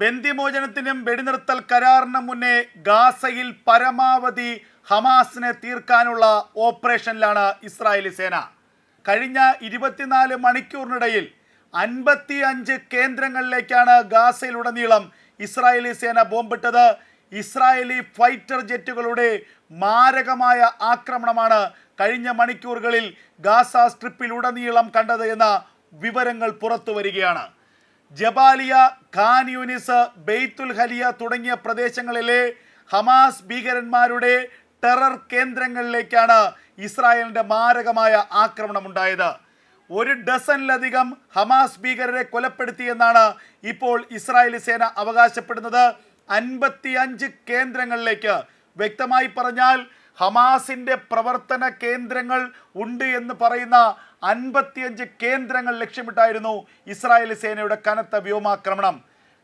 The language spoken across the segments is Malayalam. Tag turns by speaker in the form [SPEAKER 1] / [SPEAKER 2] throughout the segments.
[SPEAKER 1] ബന്ദിമോചനത്തിനും വെടിനിർത്തൽ കരാറിന് മുന്നേ ഗാസയിൽ പരമാവധി ഹമാസിനെ തീർക്കാനുള്ള ഓപ്പറേഷനിലാണ് ഇസ്രായേലി സേന. കഴിഞ്ഞ ഇരുപത്തിനാല് മണിക്കൂറിനിടയിൽ അൻപത്തി അഞ്ച് കേന്ദ്രങ്ങളിലേക്കാണ് ഗാസയിലുടനീളം ഇസ്രായേലി സേന ബോംബിട്ടത്. ഇസ്രായേലി ഫൈറ്റർ ജെറ്റുകളുടെ മാരകമായ ആക്രമണമാണ് കഴിഞ്ഞ മണിക്കൂറുകളിൽ ഗാസ സ്ട്രിപ്പിലുടനീളം കണ്ടത് എന്ന വിവരങ്ങൾ പുറത്തു വരികയാണ് Jabalia Khan Younis Beit Lahia തുടങ്ങിയ പ്രദേശങ്ങളിലെ ഹമാസ് ഭീകരന്മാരുടെ ടെറർ കേന്ദ്രങ്ങളിലേക്കാണ് ഇസ്രായേലിന്റെ മാരകമായ ആക്രമണം ഉണ്ടായത് ഒരു ഡസനിലധികം ഹമാസ് ഭീകരരെ കൊലപ്പെടുത്തിയെന്നാണ് ഇപ്പോൾ ഇസ്രായേലി സേന അവകാശപ്പെടുന്നത്. അൻപത്തി അഞ്ച് കേന്ദ്രങ്ങളിലേക്ക് വ്യക്തമായി പറഞ്ഞാൽ ഹമാസിന്റെ പ്രവർത്തന കേന്ദ്രങ്ങൾ ഉണ്ട് എന്ന് പറയുന്ന അൻപത്തിയഞ്ച് കേന്ദ്രങ്ങൾ ലക്ഷ്യമിട്ടായിരുന്നു ഇസ്രായേലി സേനയുടെ കനത്ത വ്യോമാക്രമണം.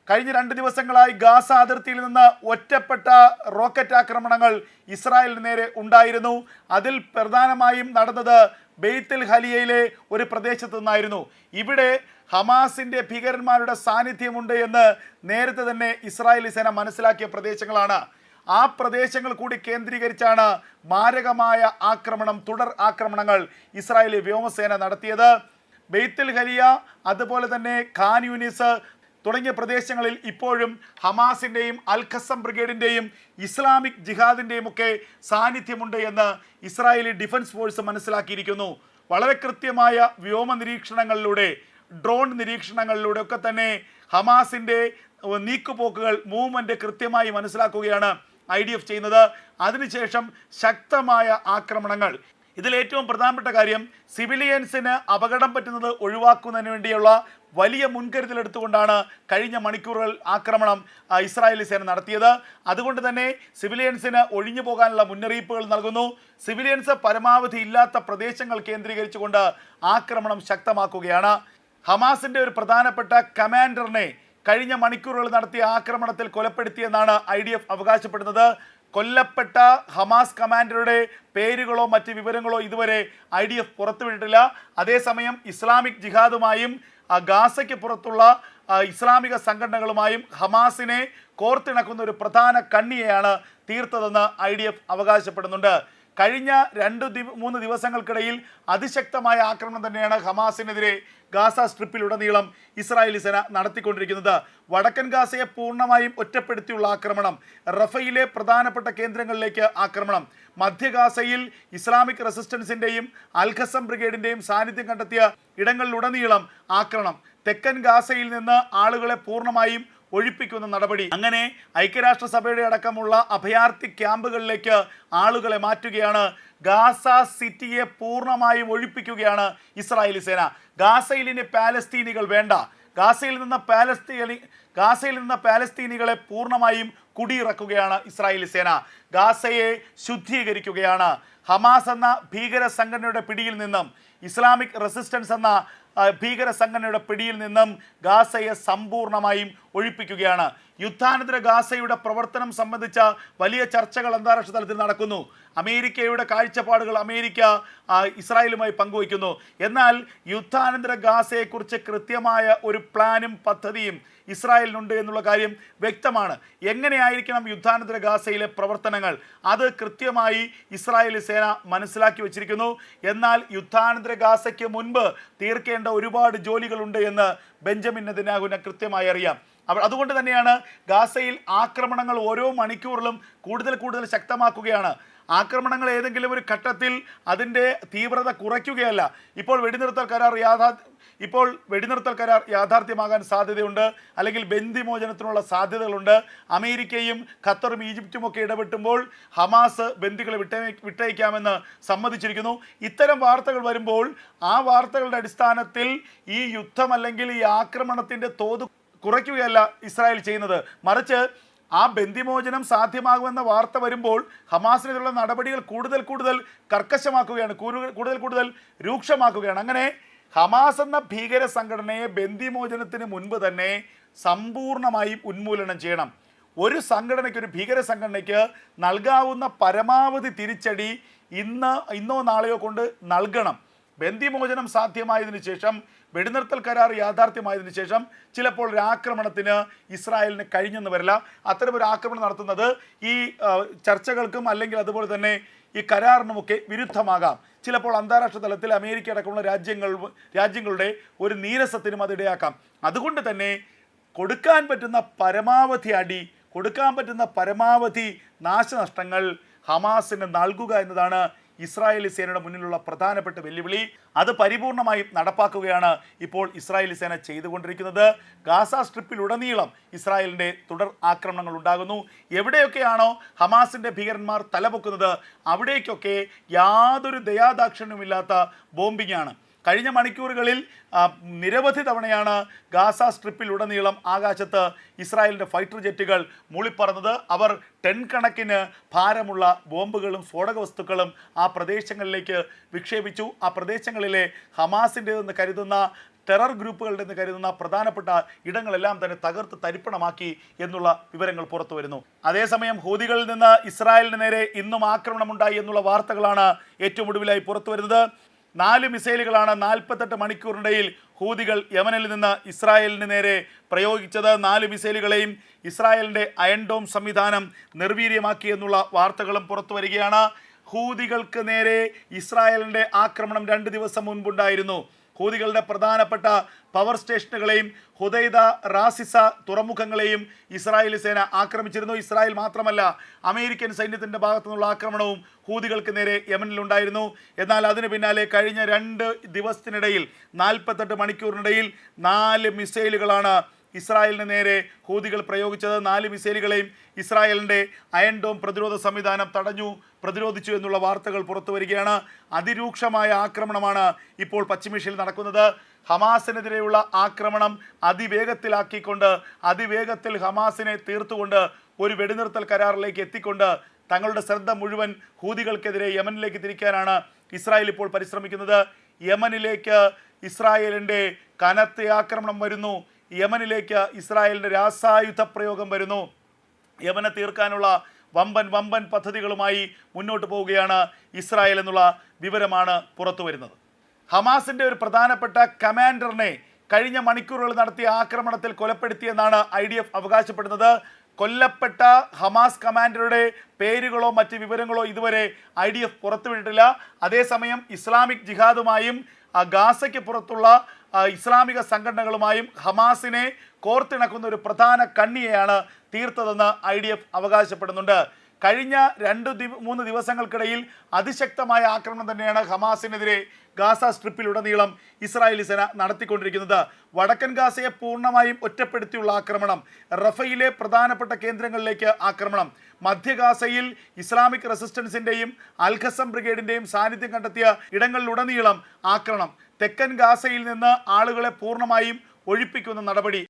[SPEAKER 1] കഴിഞ്ഞ രണ്ട് ദിവസങ്ങളായി ഗാസ അതിർത്തിയിൽ നിന്ന് ഒറ്റപ്പെട്ട റോക്കറ്റ് ആക്രമണങ്ങൾ ഇസ്രായേലിന് നേരെ ഉണ്ടായിരുന്നു. അതിൽ പ്രധാനമായും നടന്നത് ബെയ്ത്തൽ ഹലിയയിലെ ഒരു പ്രദേശത്തു നിന്നായിരുന്നു. ഇവിടെ ഹമാസിന്റെ ഭീകരന്മാരുടെ സാന്നിധ്യമുണ്ട് എന്ന് നേരത്തെ തന്നെ ഇസ്രായേലി സേന മനസ്സിലാക്കിയ പ്രദേശങ്ങളാണ്. ആ പ്രദേശങ്ങൾ കൂടി കേന്ദ്രീകരിച്ചാണ് മാരകമായ ആക്രമണം തുടർ ആക്രമണങ്ങൾ ഇസ്രായേലി വ്യോമസേന നടത്തിയത്. ബെയ്ത്തിൽ ഹലിയ അതുപോലെ തന്നെ ഖാൻ യൂനിസ് തുടങ്ങിയ പ്രദേശങ്ങളിൽ ഇപ്പോഴും ഹമാസിന്റെയും അൽ ഖസം ബ്രിഗേഡിന്റെയും ഇസ്ലാമിക് ജിഹാദിന്റെയും ഒക്കെ സാന്നിധ്യമുണ്ട് എന്ന് ഇസ്രായേലി ഡിഫൻസ് ഫോഴ്സ് മനസ്സിലാക്കിയിരിക്കുന്നു. വളരെ കൃത്യമായ വ്യോമ നിരീക്ഷണങ്ങളിലൂടെ ഡ്രോൺ നിരീക്ഷണങ്ങളിലൂടെ ഒക്കെ തന്നെ ഹമാസിന്റെ നീക്കുപോക്കുകൾ മൂവ്മെന്റ് കൃത്യമായി മനസ്സിലാക്കുകയാണ്. ഐ ഡി എഫ് ചെയ്യുന്നത്. അതിനുശേഷം ശക്തമായ ആക്രമണങ്ങൾ. ഇതിൽ ഏറ്റവും പ്രധാനപ്പെട്ട കാര്യം സിവിലിയൻസിന് അപകടം പറ്റുന്നത് ഒഴിവാക്കുന്നതിന് വേണ്ടിയുള്ള വലിയ മുൻകരുതൽ എടുത്തുകൊണ്ടാണ് കഴിഞ്ഞ മണിക്കൂറുകൾ ആക്രമണം ഇസ്രായേലി സേന നടത്തിയത്. അതുകൊണ്ട് തന്നെ സിവിലിയൻസിന് ഒഴിഞ്ഞു പോകാനുള്ള മുന്നറിയിപ്പുകൾ നൽകുന്നു. സിവിലിയൻസ് പരമാവധി ഇല്ലാത്ത പ്രദേശങ്ങൾ കേന്ദ്രീകരിച്ചുകൊണ്ട് ആക്രമണം ശക്തമാക്കുകയാണ്. ഹമാസിന്റെ ഒരു പ്രധാനപ്പെട്ട കമാൻഡറിനെ കഴിഞ്ഞ മണിക്കൂറുകൾ നടത്തിയ ആക്രമണത്തിൽ കൊലപ്പെടുത്തിയെന്നാണ് ഐ ഡി എഫ് അവകാശപ്പെടുന്നത്. കൊല്ലപ്പെട്ട ഹമാസ് കമാൻഡറുടെ പേരുകളോ മറ്റ് വിവരങ്ങളോ ഇതുവരെ ഐ ഡി എഫ് പുറത്തുവിട്ടിട്ടില്ല. അതേസമയം ഇസ്ലാമിക് ജിഹാദുമായും ഗാസയ്ക്ക് പുറത്തുള്ള ഇസ്ലാമിക സംഘടനകളുമായും ഹമാസിനെ കോർത്തിണക്കുന്ന ഒരു പ്രധാന കണ്ണിയെയാണ് തീർത്തതെന്ന് ഐ അവകാശപ്പെടുന്നുണ്ട്. കഴിഞ്ഞ രണ്ട് മൂന്ന് ദിവസങ്ങൾക്കിടയിൽ അതിശക്തമായ ആക്രമണം തന്നെയാണ് ഹമാസിനെതിരെ ഗാസ സ്ട്രിപ്പിലുടനീളം ഇസ്രായേലി സേന നടത്തിക്കൊണ്ടിരിക്കുന്നത്. വടക്കൻ ഗാസയെ പൂർണമായും ഒറ്റപ്പെടുത്തിയുള്ള ആക്രമണം റഫയിലെ പ്രധാനപ്പെട്ട കേന്ദ്രങ്ങളിലേക്ക് ആക്രമണം മധ്യ ഗാസയിൽ ഇസ്ലാമിക് റെസിസ്റ്റൻസിന്റെയും അൽഖസം ബ്രിഗേഡിന്റെയും സാന്നിധ്യം കണ്ടെത്തിയ ഇടങ്ങളിലുടനീളം ആക്രമണം. തെക്കൻ ഗാസയിൽ നിന്ന് ആളുകളെ പൂർണമായും ഒഴിപ്പിക്കുന്ന നടപടി. അങ്ങനെ ഐക്യരാഷ്ട്രസഭയുടെ അടക്കമുള്ള അഭയാർത്ഥി ക്യാമ്പുകളിലേക്ക് ആളുകളെ മാറ്റുകയാണ്. ഗാസ സിറ്റിയെ പൂർണമായും ഒഴിപ്പിക്കുകയാണ് ഇസ്രായേലി സേന. ഗാസയിൽ ഇനി പാലസ്തീനികൾ വേണ്ട. ഗാസയിൽ നിന്ന് പാലസ്തീനി ഗാസയിൽ നിന്ന് പാലസ്തീനികളെ പൂർണമായും കുടിയിറക്കുകയാണ് ഇസ്രായേലി സേന. ഗാസയെ ശുദ്ധീകരിക്കുകയാണ്. ഹമാസ് എന്ന ഭീകര സംഘടനയുടെ പിടിയിൽ നിന്നും ഇസ്ലാമിക് റെസിസ്റ്റൻസ് എന്ന ഭീകര സംഘടനയുടെ പിടിയിൽ നിന്നും ഗാസയെ സമ്പൂർണമായും ഒഴിപ്പിക്കുകയാണ്. യുദ്ധാനന്തര ഗാസയുടെ പ്രവർത്തനം സംബന്ധിച്ച വലിയ ചർച്ചകൾ അന്താരാഷ്ട്ര തലത്തിൽ നടക്കുന്നു. അമേരിക്കയുടെ കാഴ്ചപ്പാടുകൾ അമേരിക്ക ഇസ്രായേലുമായി പങ്കുവയ്ക്കുന്നു. എന്നാൽ യുദ്ധാനന്തര ഗാസയെക്കുറിച്ച് കൃത്യമായ ഒരു പ്ലാനും പദ്ധതിയും ഇസ്രായേലിനുണ്ട് എന്നുള്ള കാര്യം വ്യക്തമാണ്. എങ്ങനെയായിരിക്കണം യുദ്ധാനന്തര ഗാസയിലെ പ്രവർത്തനങ്ങൾ? അത് കൃത്യമായി ഇസ്രായേൽ സേന മനസ്സിലാക്കി വച്ചിരിക്കുന്നു. എന്നാൽ യുദ്ധാനന്തര ഗാസയ്ക്ക് മുൻപ് തീർക്കേണ്ട ഒരുപാട് ജോലികളുണ്ട് എന്ന് ബെഞ്ചമിൻ നെതന്യാഹുവിന് കൃത്യമായി അറിയാം. അതുകൊണ്ട് തന്നെയാണ് ഗാസയിൽ ആക്രമണങ്ങൾ ഓരോ മണിക്കൂറിലും കൂടുതൽ കൂടുതൽ ശക്തമാക്കുകയാണ്. ആക്രമണങ്ങൾ ഏതെങ്കിലും ഒരു ഘട്ടത്തിൽ അതിന്റെ തീവ്രത കുറയ്ക്കുകയല്ല. ഇപ്പോൾ വെടിനിർത്തൽ കരാർ യാഥാ ഇപ്പോൾ വെടിനിർത്തൽ കരാർ യാഥാർത്ഥ്യമാകാൻ സാധ്യതയുണ്ട്. അല്ലെങ്കിൽ ബന്ദിമോചനത്തിനുള്ള സാധ്യതകളുണ്ട്. അമേരിക്കയും ഖത്തറും ഈജിപ്തും ഒക്കെ ഇടപെട്ടുമ്പോൾ ഹമാസ് ബന്ദികളെ വിട്ടേ വിട്ടയക്കാമെന്ന് സമ്മതിച്ചിരിക്കുന്നു. ഇത്തരം വാർത്തകൾ വരുമ്പോൾ ആ വാർത്തകളുടെ അടിസ്ഥാനത്തിൽ ഈ യുദ്ധം അല്ലെങ്കിൽ ഈ ആക്രമണത്തിന്റെ തോത് കുറയ്ക്കുകയല്ല ഇസ്രായേൽ ചെയ്യുന്നത്. മറിച്ച് ആ ബന്ദിമോചനം സാധ്യമാകുമെന്ന വാർത്ത വരുമ്പോൾ ഹമാസിനെതിരെയുള്ള നടപടികൾ കൂടുതൽ കൂടുതൽ കർക്കശമാക്കുകയാണ്. കൂടുതൽ കൂടുതൽ രൂക്ഷമാക്കുകയാണ്. അങ്ങനെ ഹമാസ് എന്ന ഭീകര സംഘടനയെ ബന്ദിമോചനത്തിന് മുൻപ് തന്നെ സമ്പൂർണമായും ഉന്മൂലനം ചെയ്യണം. ഒരു സംഘടനയ്ക്ക് ഒരു ഭീകര സംഘടനയ്ക്ക് നൽകാവുന്ന പരമാവധി തിരിച്ചടി ഇന്ന് ഇന്നോ നാളെയോ കൊണ്ട് നൽകണം. ബന്ദിമോചനം സാധ്യമായതിനു ശേഷം വെടിനിർത്തൽ കരാർ യാഥാർത്ഥ്യമായതിനു ശേഷം ചിലപ്പോൾ ഒരു ആക്രമണത്തിന് ഇസ്രായേലിന് കഴിഞ്ഞെന്ന് വരില്ല. അത്തരമൊരു ആക്രമണം നടത്തുന്നത് ഈ ചർച്ചകൾക്കും അല്ലെങ്കിൽ അതുപോലെ തന്നെ ഈ കരാറിനുമൊക്കെ വിരുദ്ധമാകാം. ചിലപ്പോൾ അന്താരാഷ്ട്ര തലത്തിൽ അമേരിക്ക അടക്കമുള്ള രാജ്യങ്ങൾ രാജ്യങ്ങളുടെ ഒരു നീരസത്തിനും അത് ഇടയാക്കാം. അതുകൊണ്ട് തന്നെ കൊടുക്കാൻ പറ്റുന്ന പരമാവധി അടി കൊടുക്കാൻ പറ്റുന്ന പരമാവധി നാശനഷ്ടങ്ങൾ ഹമാസിന് നൽകുക എന്നതാണ് ഇസ്രായേലി സേനയുടെ മുന്നിലുള്ള പ്രധാനപ്പെട്ട വെല്ലുവിളി അത് പരിപൂർണമായും നടപ്പാക്കുകയാണ് ഇപ്പോൾ ഇസ്രായേലി സേന ചെയ്തുകൊണ്ടിരിക്കുന്നത്. ഗാസ സ്ട്രിപ്പിലുടനീളം ഇസ്രായേലിന്റെ തുടർ ആക്രമണങ്ങൾ ഉണ്ടാകുന്നു. എവിടെയൊക്കെയാണോ ഹമാസിന്റെ ഭീകരന്മാർ തലപൊക്കുന്നത് അവിടേക്കൊക്കെ യാതൊരു ദയാദാക്ഷിണ്യമില്ലാത്ത ബോംബിംഗ് ആണ് കഴിഞ്ഞ മണിക്കൂറുകളിൽ നിരവധി തവണയാണ് ഗാസ സ്ട്രിപ്പിൽ ഉടനീളം ആകാശത്ത് ഇസ്രായേലിന്റെ ഫൈറ്റർ ജെറ്റുകൾ മൂളിപ്പറന്നത്. അവർ ടെൻ കണക്കിന് ഭാരമുള്ള ബോംബുകളും സ്ഫോടക വസ്തുക്കളും ആ പ്രദേശങ്ങളിലേക്ക് വിക്ഷേപിച്ചു. ആ പ്രദേശങ്ങളിലെ ഹമാസിന്റെതെന്ന് കരുതുന്ന ടെറർ ഗ്രൂപ്പുകളുടെ എന്ന് കരുതുന്ന പ്രധാനപ്പെട്ട ഇടങ്ങളെല്ലാം തന്നെ തകർത്ത് തരിപ്പണമാക്കി എന്നുള്ള വിവരങ്ങൾ പുറത്തു വരുന്നു. അതേസമയം ഹോദികളിൽ നിന്ന് ഇസ്രായേലിന് നേരെ ഇന്നും ആക്രമണമുണ്ടായി എന്നുള്ള വാർത്തകളാണ് ഏറ്റവും ഒടുവിലായി പുറത്തു വരുന്നത്. നാല് മിസൈലുകളാണ് നാൽപ്പത്തെട്ട് മണിക്കൂറിനിടയിൽ ഹൂതികൾ യമനിൽ നിന്ന് ഇസ്രായേലിന് നേരെ പ്രയോഗിച്ചത്. നാല് മിസൈലുകളെയും ഇസ്രായേലിന്റെ അയൺഡോം സംവിധാനം നിർവീര്യമാക്കി എന്നുള്ള വാർത്തകളും പുറത്തു വരികയാണ്. ഹൂതികൾക്ക് നേരെ ഇസ്രായേലിന്റെ ആക്രമണം രണ്ട് ദിവസം മുൻപുണ്ടായിരുന്നു. ഹൂതികളുടെ പ്രധാനപ്പെട്ട പവർ സ്റ്റേഷനുകളെയും ഹുദൈദ റാസിസ തുറമുഖങ്ങളെയും ഇസ്രായേൽ സേന ആക്രമിച്ചിരുന്നു. ഇസ്രായേൽ മാത്രമല്ല അമേരിക്കൻ സൈന്യത്തിന്റെ ഭാഗത്തു നിന്നുള്ള ആക്രമണവും ഹൂതികൾക്ക് നേരെ യമനിലുണ്ടായിരുന്നു. എന്നാൽ അതിന് പിന്നാലെ കഴിഞ്ഞ രണ്ട് ദിവസത്തിനിടയിൽ നാൽപ്പത്തെട്ട് മണിക്കൂറിനിടയിൽ നാല് മിസൈലുകളാണ് ഇസ്രായേലിന് നേരെ ഹൂതികൾ പ്രയോഗിച്ചത് നാല് മിസൈലുകളെയും ഇസ്രായേലിന്റെ അയൺ ഡോം പ്രതിരോധ സംവിധാനം തടഞ്ഞു പ്രതിരോധിച്ചു എന്നുള്ള വാർത്തകൾ പുറത്തു വരികയാണ്. അതിരൂക്ഷമായ ആക്രമണമാണ് ഇപ്പോൾ പശ്ചിമേഷ്യയിൽ നടക്കുന്നത്. ഹമാസിനെതിരെയുള്ള ആക്രമണം അതിവേഗത്തിലാക്കിക്കൊണ്ട് അതിവേഗത്തിൽ ഹമാസിനെ തീർത്തുകൊണ്ട് ഒരു വെടിനിർത്തൽ കരാറിലേക്ക് എത്തിക്കൊണ്ട് തങ്ങളുടെ ശ്രദ്ധ മുഴുവൻ ഹൂതികൾക്കെതിരെ യമനിലേക്ക് തിരിക്കാനാണ് ഇസ്രായേൽ ഇപ്പോൾ പരിശ്രമിക്കുന്നത്. യമനിലേക്ക് ഇസ്രായേലിന്റെ കനത്ത ആക്രമണം വരുന്നു. യമനിലേക്ക് ഇസ്രായേലിന്റെ രാസായുധ പ്രയോഗം വരുന്നു. യമനെ തീർക്കാനുള്ള വമ്പൻ വമ്പൻ പദ്ധതികളുമായി മുന്നോട്ട് പോവുകയാണ് ഇസ്രായേൽ എന്നുള്ള വിവരമാണ് പുറത്തു വരുന്നത്. ഹമാസിന്റെ ഒരു പ്രധാനപ്പെട്ട കമാൻഡറിനെ കഴിഞ്ഞ മണിക്കൂറുകൾ നടത്തിയ ആക്രമണത്തിൽ കൊലപ്പെടുത്തിയെന്നാണ് ഐ ഡി എഫ് അവകാശപ്പെടുന്നത്. കൊല്ലപ്പെട്ട ഹമാസ് കമാൻഡറുടെ പേരുകളോ മറ്റ് വിവരങ്ങളോ ഇതുവരെ ഐ ഡി എഫ് പുറത്തുവിട്ടിട്ടില്ല. അതേസമയം ഇസ്ലാമിക് ജിഹാദുമായും ഗാസയ്ക്ക് പുറത്തുള്ള ഇസ്ലാമിക സംഘടനകളുമായും ഹമാസിനെ കോർത്തിണക്കുന്ന ഒരു പ്രധാന കണ്ണിയെയാണ് തീർത്തതെന്ന് ഐ അവകാശപ്പെടുന്നുണ്ട്. കഴിഞ്ഞ രണ്ട് മൂന്ന് ദിവസങ്ങൾക്കിടയിൽ അതിശക്തമായ ആക്രമണം തന്നെയാണ് ഹമാസിനെതിരെ ഗാസ സ്ട്രിപ്പിലുടനീളം ഇസ്രായേലി സേന നടത്തിക്കൊണ്ടിരിക്കുന്നത്. വടക്കൻ ഗാസയെ പൂർണമായും ഒറ്റപ്പെടുത്തിയുള്ള ആക്രമണം റഫയിലെ പ്രധാനപ്പെട്ട കേന്ദ്രങ്ങളിലേക്ക് ആക്രമണം മധ്യ ഗാസയിൽ ഇസ്ലാമിക് റെസിസ്റ്റൻസിന്റെയും അൽഖസം ബ്രിഗേഡിന്റെയും സാന്നിധ്യം കണ്ടെത്തിയ ഇടങ്ങളിലുടനീളം ആക്രമണം. തെക്കൻ ഗാസയിൽ നിന്ന് ആളുകളെ പൂർണമായും ഒഴിപ്പിക്കുന്ന നടപടി